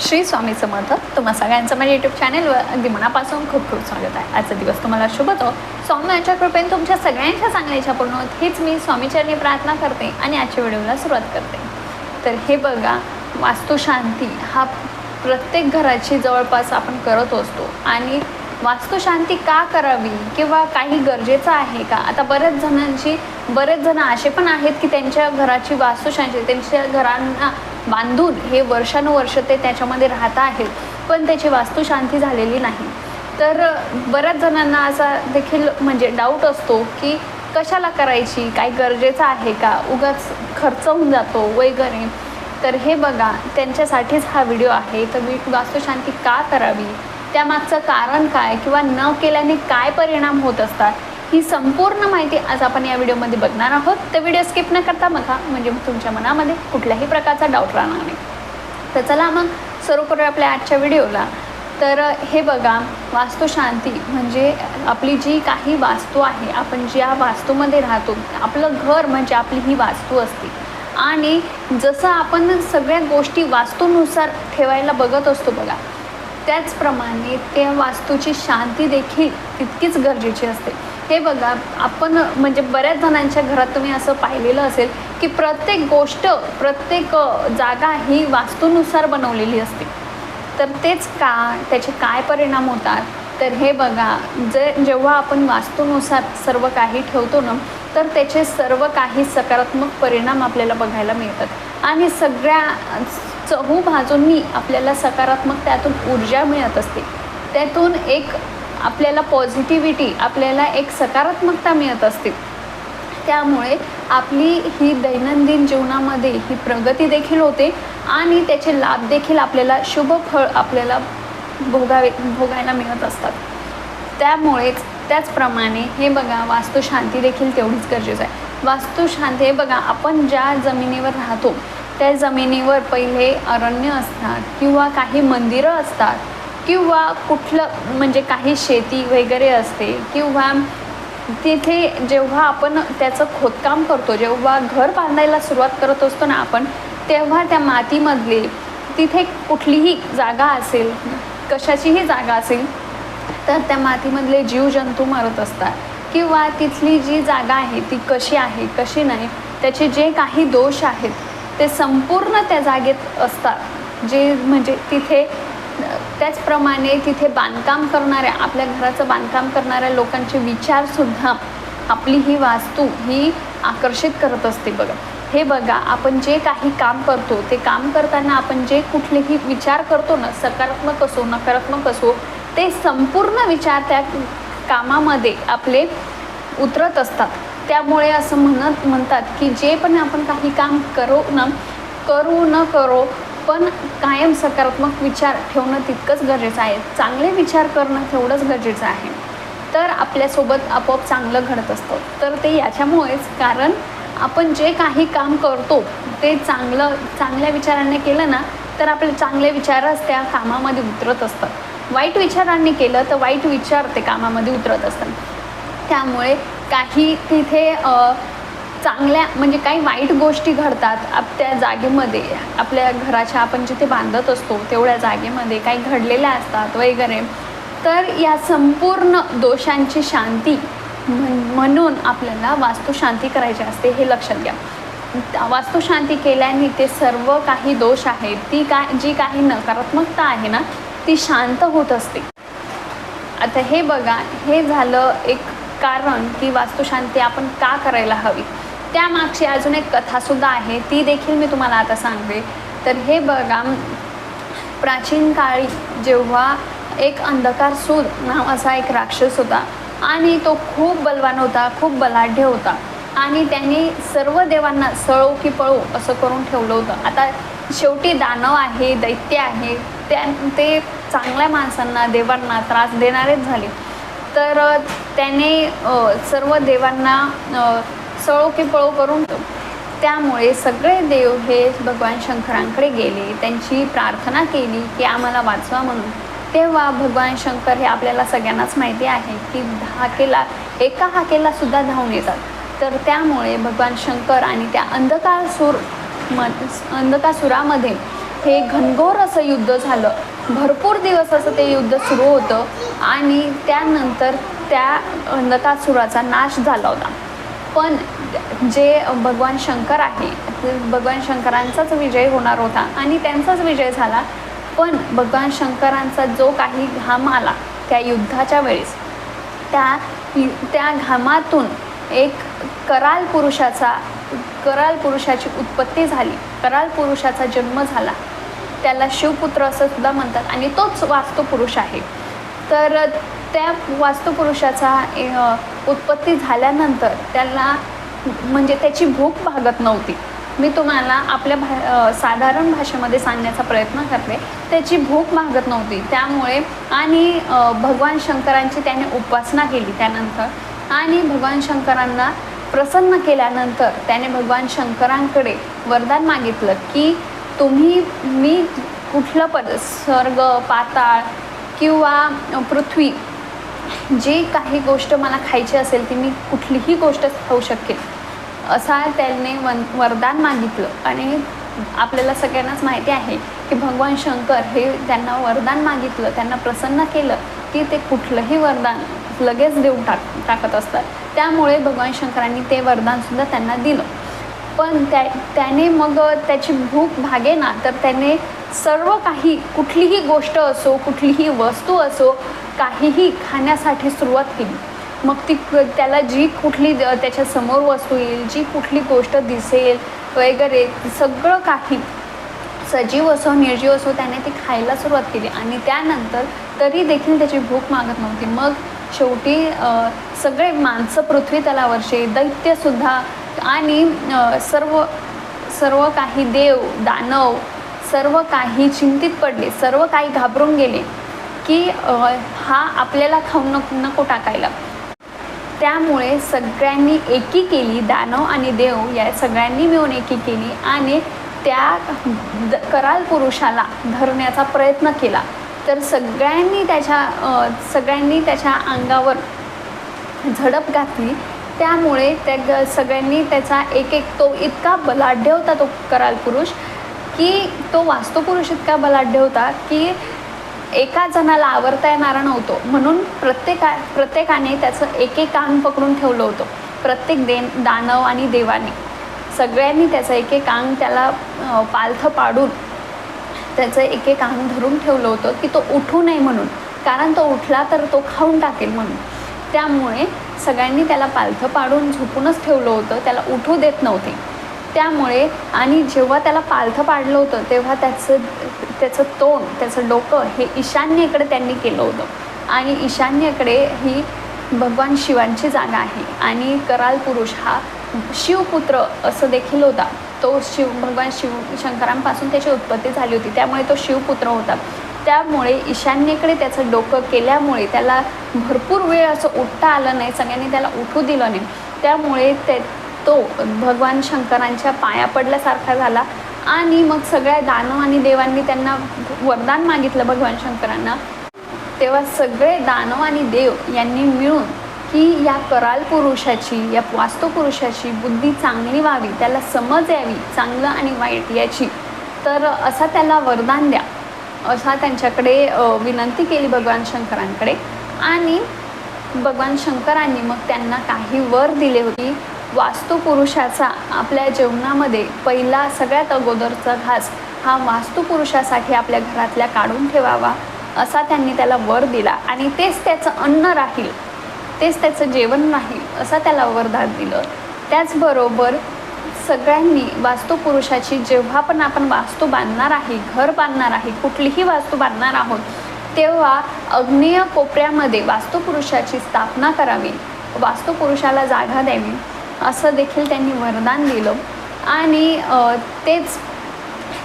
श्री स्वामी समर्थ तुम्हा सगळ्यांचं माझ्या यूट्यूब चॅनेलवर अगदी मनापासून खूप खूप स्वागत आहे. आजचा दिवस तुम्हाला शुभ तो. स्वामीच्या कृपेने तुमच्या सगळ्यांच्या चांगल्या इच्छा पूर्ण होत. हीच मी स्वामीचरणी प्रार्थना करते आणि आजच्या व्हिडिओला सुरुवात करते. तर हे बघा वास्तुशांती हा प्रत्येक घराची जवळपास आपण करत असतो. आणि वास्तुशांती का करावी किंवा काही गरजेचं आहे का? आता बऱ्याच जणांची बरेच जण असे पण आहेत की त्यांच्या घराची वास्तुशांती त्यांच्या घरांना बांधून हे वर्षानुवर्ष ते त्याच्यामध्ये राहत आहेत पण त्याची वास्तुशांती झालेली नाही. तर बऱ्याच जणांना असा देखील म्हणजे डाऊट असतो की कशाला करायची काय गरजेचं आहे का? उगाच खर्च होऊन जातो वगैरे. तर हे बघा त्यांच्यासाठीच हा व्हिडिओ आहे. तर मी वास्तुशांती का करावी? त्यामागचं कारण काय? किंवा न केल्याने काय परिणाम होत असतात? ही संपूर्ण माहिती आज आपण या व्हिडिओमध्ये बघणार आहोत. तर व्हिडिओ स्किप न करता बघा म्हणजे तुमच्या मनामध्ये कुठल्याही प्रकारचा डाऊट राहणार नाही. तर चला मग सुरू करूया आपल्या आजच्या व्हिडिओला. तर हे बघा वास्तुशांती म्हणजे आपली जी काही वास्तू आहे आपण ज्या वास्तूमध्ये राहतो आपलं घर म्हणजे आपली ही वास्तू असते. आणि जसं आपण सगळ्या गोष्टी वास्तूनुसार ठेवायला बघत असतो बघा त्याचप्रमाणे त्या वास्तूची शांती देखील तितकीच गरजेची असते. हे बघा आपण म्हणजे बऱ्याच जणांच्या घरात तुम्ही असं पाहिलेलं असेल की प्रत्येक गोष्ट प्रत्येक जागा ही वास्तूनुसार बनवलेली असते. तर तेच का त्याचे काय परिणाम होतात? तर हे बघा जर जेव्हा आपण वास्तूनुसार सर्व काही ठेवतो ना तर त्याचे सर्व काही सकारात्मक परिणाम आपल्याला बघायला मिळतात. आणि सगळ्या चहू बाजूंनी आपल्याला सकारात्मक त्यातून ऊर्जा मिळत असते. त्यातून एक आपल्याला पॉझिटिव्हिटी आपल्याला एक सकारात्मकता मिळत असते. त्यामुळे आपली ही दैनंदिन जीवनामध्ये ही प्रगती देखील होते आणि त्याचे लाभ देखील आपल्याला शुभ फळ आपल्याला भोगावे भोगायला मिळत असतात. त्यामुळेच त्याचप्रमाणे हे बघा वास्तुशांती देखील तेवढीच गरजेचं आहे. वास्तुशांती हे बघा आपण ज्या जमिनीवर राहतो त्या जमिनीवर पहिले अरण्य असतात किंवा काही मंदिरं असतात. किंवा कुठलं म्हणजे काही शेती वगैरे असते किंवा तिथे जेव्हा आपण त्याचं खोदकाम करतो जेव्हा घर बांधायला सुरुवात करत असतो ना आपण तेव्हा त्या मातीमधले तिथे कुठलीही जागा असेल कशाचीही जागा असेल तर त्या मातीमधले जीवजंतू मरत असतात. किंवा तिथली जी जागा आहे ती कशी आहे कशी नाही त्याचे जे काही दोष आहेत ते संपूर्ण त्या जागेत असतात. जे म्हणजे तिथे त्याचप्रमाणे तिथे बांधकाम करणाऱ्या आपल्या घराचं बांधकाम करणाऱ्या लोकांचे विचारसुद्धा आपली ही वास्तू ही आकर्षित करत असते बघा. हे बघा आपण जे काही काम करतो ते काम करताना आपण जे कुठलेही विचार करतो ना सकारात्मक असो नकारात्मक असो ते संपूर्ण विचार त्या कामामध्ये आपले उतरत असतात. त्यामुळे असं म्हणत म्हणतात की जे पण आपण काही काम करू ना करू न करो पण कायम सकारात्मक विचार ठेवणं तितकंच गरजेचं आहे. चांगले विचार करणं तेवढंच गरजेचं आहे. तर आपल्यासोबत आपोआप चांगलं घडत असतं. तर ते याच्यामुळेच कारण आपण जे काही काम करतो ते चांगलं चांगल्या विचारांनी केलं ना तर आपले चांगले विचारच त्या कामामध्ये उतरत असतात. वाईट विचारांनी केलं तर वाईट विचार ते कामामध्ये उतरत असतात. त्यामुळे काही तिथे चांगल्या म्हणजे काही वाईट गोष्टी घडतात आप त्या जागेमध्ये आपल्या घराच्या आपण जिथे बांधत असतो तेवढ्या जागेमध्ये काही घडलेल्या असतात वगैरे. तर या संपूर्ण दोषांची शांती म्हणून आपल्याला वास्तुशांती करायची असते हे लक्षात घ्या. वास्तुशांती केल्याने ते सर्व काही दोष आहेत ती काय जी काही नकारात्मकता आहे ना ती शांत होत असते. आता हे बघा हे झालं एक कारण की वास्तुशांती आपण का करायला हवी? त्यामागची अजून एक कथासुद्धा आहे ती देखील मी तुम्हाला आता सांगते. तर हे बघा प्राचीन काळी जेव्हा एक अंधकार सूर असा एक राक्षस होता आणि तो खूप बलवान होता खूप बलाढ्य होता आणि त्यांनी सर्व देवांना सळो की पळो असं करून ठेवलं होतं. आता शेवटी दानव आहे दैत्य आहे त्या ते चांगल्या माणसांना देवांना त्रास देणारेच झाले. तर त्याने सर्व देवांना सळो की पळो करून त्यामुळे सगळे देव हे भगवान शंकरांकडे गेले. त्यांची प्रार्थना केली की आम्हाला वाचवा म्हणून. तेव्हा भगवान शंकर हे आपल्याला सगळ्यांनाच माहिती आहे की हाकेला एका हाकेला सुद्धा धावून येतात. तर त्यामुळे भगवान शंकर आणि त्या अंधकारसूर म अंधकासुरामध्ये हे घनघोर असं युद्ध झालं. भरपूर दिवस असं ते युद्ध सुरू होतं आणि त्यानंतर त्या अंधकासुराचा नाश झाला होता. पण जे भगवान शंकर आहे भगवान शंकरांचाच विजय होणार होता आणि त्यांचाच विजय झाला. पण भगवान शंकरांचा जो काही घाम आला त्या युद्धाच्या वेळेस त्या त्या घामातून एक कराल पुरुषाचा कराल पुरुषाची उत्पत्ती झाली. कराल पुरुषाचा जन्म झाला. त्याला शिवपुत्र असं सुद्धा म्हणतात आणि तोच वास्तुपुरुष आहे. तर त्या वास्तुपुरुषाचा उत्पत्ती झाल्यानंतर त्याला म्हणजे त्याची भूक भागत नव्हती. मी तुम्हाला आपल्या भा साधारण भाषेमध्ये सांगण्याचा प्रयत्न करते. त्याची भूक भागत नव्हती. त्यामुळे आणि भगवान शंकरांची त्याने उपासना केली त्यानंतर. आणि भगवान शंकरांना प्रसन्न केल्यानंतर त्याने भगवान शंकरांकडे वरदान मागितलं की तुम्ही मी कुठलं पद स्वर्ग पाताळ किंवा पृथ्वी जी काही गोष्ट मला खायची असेल ती मी कुठलीही गोष्ट खाऊ शकेन. असा त्याने वन वरदान मागितलं आणि आपल्याला सगळ्यांनाच माहिती आहे की भगवान शंकर हे त्यांना वरदान मागितलं त्यांना प्रसन्न केलं की ते कुठलंही वरदान लगेच देऊन टाक टाकत असतात. त्यामुळे भगवान शंकरांनी ते वरदानसुद्धा त्यांना दिलं. पण त्या त्याने मग त्याची भूक भागे ना तर त्याने सर्व काही कुठलीही गोष्ट असो कुठलीही वस्तू असो काहीही खाण्यासाठी सुरुवात केली. मग ती त्याला जी कुठली त्याच्यासमोर वस्तू येईल जी कुठली गोष्ट दिसेल वगैरे सगळं काही सजीव असो निर्जीव असो त्याने ती खायला सुरुवात केली. आणि त्यानंतर तरी देखील त्याची भूक मागत नव्हती. मग शेवटी सगळे माणसं पृथ्वी तलावरचे दैत्यसुद्धा आणि सर्व सर्व काही देव दानव सर्व काही चिंतित पडले सर्व काही घाबरून गेले. की हा आपल्याला खाऊन नको नको टाकायला. त्यामुळे सगळ्यांनी एकी केली दानव आणि देव या सगळ्यांनी मिळून एकी केली आणि त्या द कराल पुरुषाला धरण्याचा प्रयत्न केला. तर सगळ्यांनी त्याच्या सगळ्यांनी त्याच्या अंगावर झडप घातली. त्यामुळे त्या ग- सगळ्यांनी त्याचा एक एक तो इतका बलाढ्य होता तो कराल पुरुष की तो वास्तुपुरुष इतका बलाढ्य होता की एका जणाला आवरता येणारा नव्हतो. म्हणून प्रत्येका प्रत्येकाने त्याचं एक एक अंग पकडून ठेवलं होतं. प्रत्येक देन दानव आणि देवाने. सगळ्यांनी त्याचं एक एक अंग त्याला पालथं पाडून त्याचं एक एक अंग धरून ठेवलं होतं की तो उठू नये म्हणून. कारण तो उठला तर तो खाऊन टाकेल म्हणून. त्यामुळे सगळ्यांनी त्याला पालथं पाडून झोपूनच ठेवलं होतं. त्याला उठू देत नव्हते. त्यामुळे आणि जेव्हा त्याला पालथं पाडलं होतं तेव्हा त्याचं त्याचं तोंड त्याचं डोकं हे ईशान्येकडे त्यांनी केलं होतं. आणि ईशान्येकडे ही भगवान शिवांची जागा आहे. आणि कराल पुरुष हा शिवपुत्र असं देखील होता. तो शिव भगवान शिव शंकरांपासून त्याची उत्पत्ती झाली होती. त्यामुळे तो शिवपुत्र होता. त्यामुळे ईशान्येकडे त्याचं डोकं केल्यामुळे त्याला भरपूर वेळ असं उठता आलं नाही सगळ्यांनी त्याला उठू दिलं नाही. त्यामुळे ते तो भगवान शंकरांच्या पाया पडल्यासारखा झाला. आणि मग सगळ्या दानव आणि देवांनी त्यांना वरदान मागितलं भगवान शंकरांना. तेव्हा सगळे दानव आणि देव यांनी मिळून की या कराल पुरुषाची या वास्तुपुरुषाची बुद्धी चांगली व्हावी त्याला समज यावी चांगलं आणि वाईट याची. तर असा त्याला वरदान द्या. असा त्यांच्याकडे विनंती केली भगवान शंकरांकडे. आणि भगवान शंकरांनी मग त्यांना काही वर दिले होती. वास्तुपुरुषाचा आपल्या जेवणामध्ये पहिला सगळ्यात अगोदरचा घास हा वास्तुपुरुषासाठी आपल्या घरातल्या काढून ठेवावा असा त्यांनी त्याला वर दिला. आणि तेच त्याचं अन्न राहील तेच त्याचं जेवण राहील असा त्याला वरदान दिलं. त्याचबरोबर सगळ्यांनी वास्तुपुरुषाची जेव्हा पण आपण वास्तू बांधणार आहे घर बांधणार आहे कुठलीही वास्तू बांधणार आहोत तेव्हा अग्नेय कोपऱ्यामध्ये वास्तुपुरुषाची स्थापना करावी वास्तुपुरुषाला जागा द्यावी. असं देखील त्यांनी वरदान दिलं. आणि तेच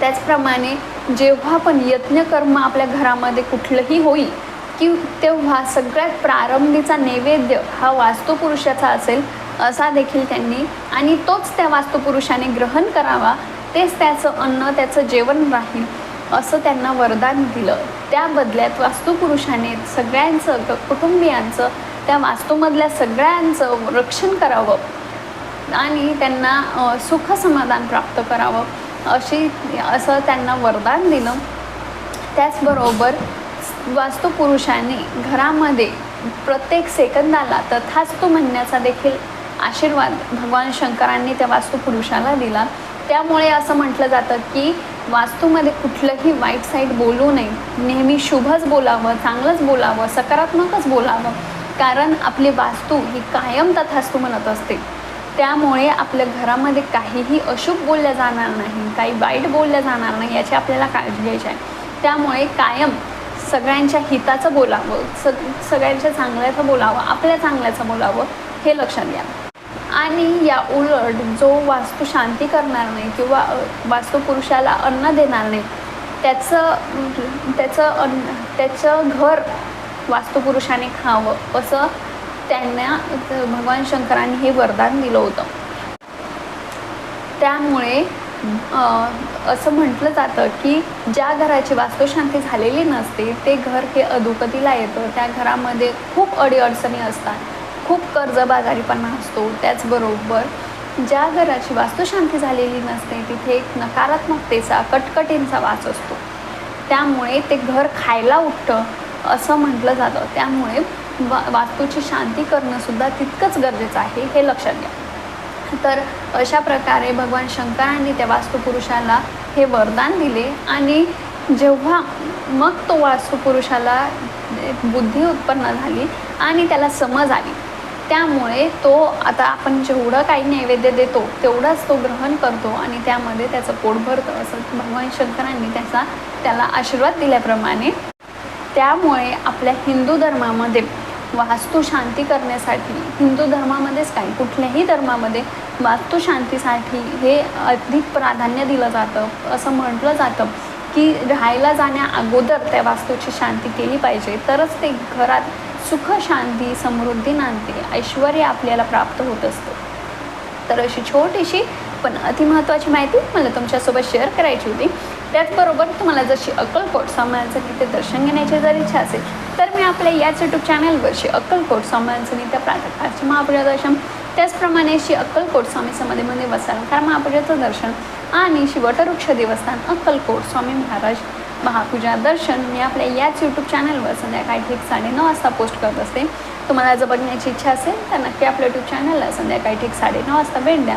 त्याचप्रमाणे जेव्हा पण यज्ञकर्म आपल्या घरामध्ये कुठलंही होईल की तेव्हा सगळ्यात प्रारंभीचा नैवेद्य हा वास्तुपुरुषाचा असेल असा देखील त्यांनी आणि तोच त्या वास्तुपुरुषाने ग्रहण करावा तेच त्याचं अन्न त्याचं जेवण राहील असं त्यांना वरदान दिलं. त्या बदल्यात वास्तुपुरुषाने सगळ्यांचं कुटुंबियांचं त्या वास्तूमधल्या सगळ्यांचं रक्षण करावं. आणि त्यांना सुख समाधान प्राप्त करावं अशी असं त्यांना वरदान दिलं. त्याचबरोबर वास्तुपुरुषाने घरामध्ये प्रत्येक सेकंदाला तथास्तु म्हणण्याचा देखील आशीर्वाद भगवान शंकरांनी त्या वास्तुपुरुषाला दिला. त्यामुळे असं म्हटलं जातं की वास्तूमध्ये कुठलंही वाईट साईड बोलू नये. नेहमी शुभच बोलावं चांगलंच बोलावं सकारात्मकच बोलावं. कारण आपली वास्तू ही कायम तथास्तु म्हणत असते. त्यामुळे आपल्या घरामध्ये काहीही अशुभ बोलल्या जाणार नाही काही वाईट बोलल्या जाणार नाही याची आपल्याला काळजी घ्यायची आहे. त्यामुळे कायम सगळ्यांच्या हिताचं बोलावं सग सगळ्यांच्या चांगल्याचं बोलावं आपल्या चांगल्याचं बोलावं हे लक्षात घ्या. आणि या उलट जो वास्तू शांती करणार नाही किंवा अ, वास्तुपुरुषाला अन्न देणार नाही त्याचं त्याचं अन्न त्याचं घर वास्तुपुरुषाने खावं असं त्यांना भगवान शंकरांनी हे वरदान दिलं होतं. त्यामुळे असं म्हटलं जातं की ज्या घराची वास्तुशांती झालेली नसते ते घर हे अधोगतीला येतं. त्या घरामध्ये खूप अडीअडचणी असतात. खूप कर्जबाजारीपणा असतो. त्याचबरोबर ज्या घराची वास्तुशांती झालेली नसते तिथे एक नकारात्मकतेचा कटकटींचा वास असतो. त्यामुळे ते घर खायला उठतं असं म्हटलं जातं. त्यामुळे वा वास्तूची शांती करणंसुद्धा तितकंच गरजेचं आहे हे लक्षात घ्या. तर अशा प्रकारे भगवान शंकरांनी त्या वास्तुपुरुषाला हे वरदान दिले आणि जेव्हा मग तो वास्तुपुरुषाला बुद्धी उत्पन्न झाली आणि त्याला समज आली त्यामुळे तो आता आपण जेवढं काही नैवेद्य देतो तेवढाच तो ग्रहण करतो आणि त्यामध्ये त्याचं पोट भरतं असं भगवान शंकरांनी त्याचा त्याला आशीर्वाद दिल्याप्रमाणे त्यामुळे आपल्या हिंदू धर्मामध्ये वास्तू शांती करण्यासाठी. हिंदू धर्मामध्येच काय कुठल्याही धर्मामध्ये वास्तू शांतीसाठी हे अधिक प्राधान्य दिलं जातं. असं म्हटलं जातं की राहायला जाण्या अगोदर त्या वास्तूची शांती केली पाहिजे. तरच ते घरात सुख शांती समृद्धी नांदते. ऐश्वर आपल्याला प्राप्त होत असतं. तर अशी छोटीशी पण अतिमहत्त्वाची माहिती मला तुमच्यासोबत शेअर करायची होती. त्याचबरोबर तुम्हाला जशी अक्कलकोट स्वामींचं तिथे दर्शन घेण्याची जर इच्छा असेल तर मी आपल्या याच यूट्यूब चॅनलवरची अक्कलकोट स्वामींचं नित्य प्रातकाळचे महापूजा दर्शन त्याचप्रमाणे श्री अक्कलकोट स्वामी समाधीमध्ये वसालकार महापूजाचं दर्शन आणि श्री वटवृक्ष देवस्थान अक्कलकोट स्वामी महाराज महापूजा दर्शन मी आपल्या याच यूट्यूब चॅनलवर संध्याकाळी ठीक साडेनऊ वाजता पोस्ट करत असते. तुम्हाला जर बघण्याची इच्छा असेल तर नक्की आपल्या यूट्यूब चॅनलला संध्याकाळी ठीक साडेनऊ वाजता भेट द्या.